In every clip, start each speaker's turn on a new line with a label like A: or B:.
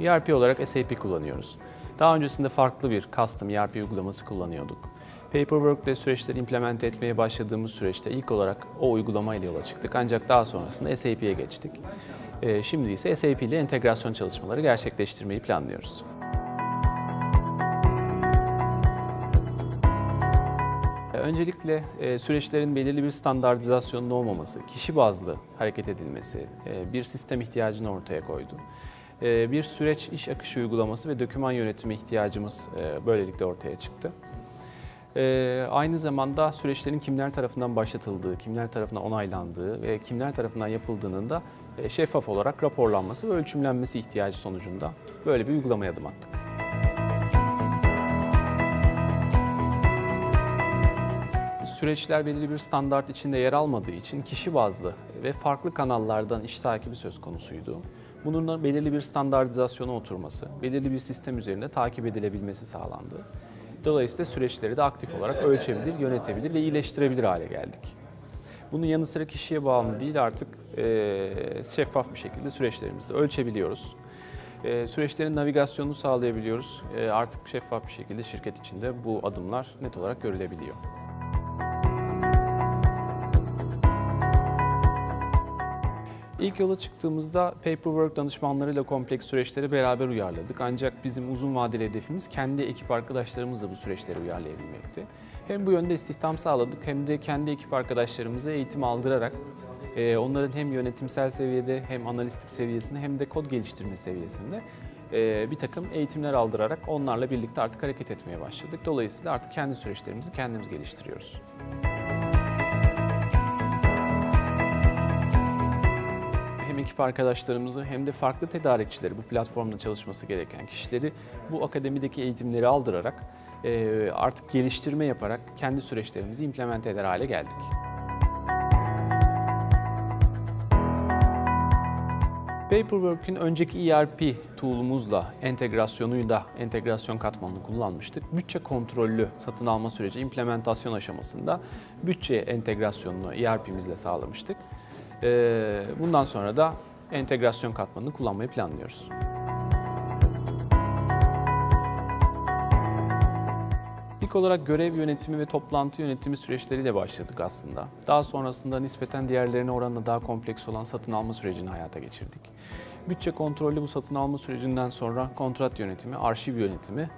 A: ERP olarak SAP kullanıyoruz. Daha öncesinde farklı bir custom ERP uygulaması kullanıyorduk. Paperwork ile süreçleri implement etmeye başladığımız süreçte ilk olarak o uygulamayla yola çıktık. Ancak daha sonrasında SAP'ye geçtik. Ee, Şimdi ise SAP ile entegrasyon çalışmaları gerçekleştirmeyi planlıyoruz. Öncelikle e, süreçlerin belirli bir standartizasyonun olmaması, kişi bazlı hareket edilmesi e, bir sistem ihtiyacını ortaya koydu. E, Bir süreç iş akışı uygulaması ve doküman yönetimi ihtiyacımız e, böylelikle ortaya çıktı. E, Aynı zamanda süreçlerin kimler tarafından başlatıldığı, kimler tarafından onaylandığı ve kimler tarafından yapıldığının da e, şeffaf olarak raporlanması ve ölçümlenmesi ihtiyacı sonucunda böyle bir uygulamaya adım attık. Süreçler belirli bir standart içinde yer almadığı için kişi bazlı ve farklı kanallardan iş takibi söz konusuydu. Bunun belirli bir standartizasyona oturması, belirli bir sistem üzerinde takip edilebilmesi sağlandı. Dolayısıyla süreçleri de aktif olarak ölçebilir, yönetebilir ve iyileştirebilir hale geldik. Bunun yanı sıra kişiye bağımlı değil artık eee, şeffaf bir şekilde süreçlerimizi de ölçebiliyoruz. Eee, süreçlerin navigasyonunu sağlayabiliyoruz. Eee, artık şeffaf bir şekilde şirket içinde bu adımlar net olarak görülebiliyor. İlk yola çıktığımızda paperwork danışmanlarıyla kompleks süreçleri beraber uyarladık. Ancak bizim uzun vadeli hedefimiz kendi ekip arkadaşlarımızla bu süreçleri uyarlayabilmekti. Hem bu yönde istihdam sağladık hem de kendi ekip arkadaşlarımıza eğitim aldırarak e, onların hem yönetimsel seviyede hem analistik seviyesinde hem de kod geliştirme seviyesinde e, bir takım eğitimler aldırarak onlarla birlikte artık hareket etmeye başladık. Dolayısıyla artık kendi süreçlerimizi kendimiz geliştiriyoruz. Ekip arkadaşlarımızı hem de farklı tedarikçileri, bu platformda çalışması gereken kişileri bu akademideki eğitimleri aldırarak artık geliştirme yaparak kendi süreçlerimizi implemente eder hale geldik. Paperwork'ün önceki ERP tool'umuzla entegrasyonuyla entegrasyon katmanını kullanmıştık. Bütçe kontrollü satın alma süreci implementasyon aşamasında bütçe entegrasyonunu ERP'mizle sağlamıştık. Bundan sonra da entegrasyon katmanını kullanmayı planlıyoruz. İlk olarak görev yönetimi ve toplantı yönetimi süreçleriyle başladık aslında. Daha sonrasında nispeten diğerlerine oranla daha kompleks olan satın alma sürecini hayata geçirdik. Bütçe kontrollü bu satın alma sürecinden sonra kontrat yönetimi, arşiv yönetimi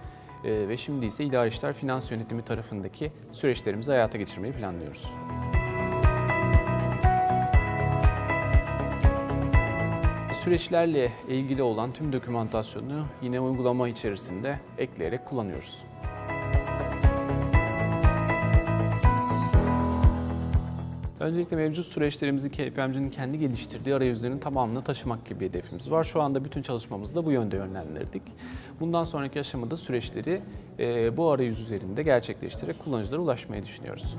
A: e, ve şimdi ise idari işler finans yönetimi tarafındaki süreçlerimizi hayata geçirmeyi planlıyoruz. Süreçlerle ilgili olan tüm dokümantasyonu yine uygulama içerisinde ekleyerek kullanıyoruz. Öncelikle mevcut süreçlerimizi KPMG'nin kendi geliştirdiği arayüzlerinin tamamını taşımak gibi hedefimiz var. Şu anda bütün çalışmamızı da bu yönde yönlendirdik. Bundan sonraki aşamada süreçleri e, bu arayüz üzerinde gerçekleştirerek kullanıcılara ulaşmayı düşünüyoruz.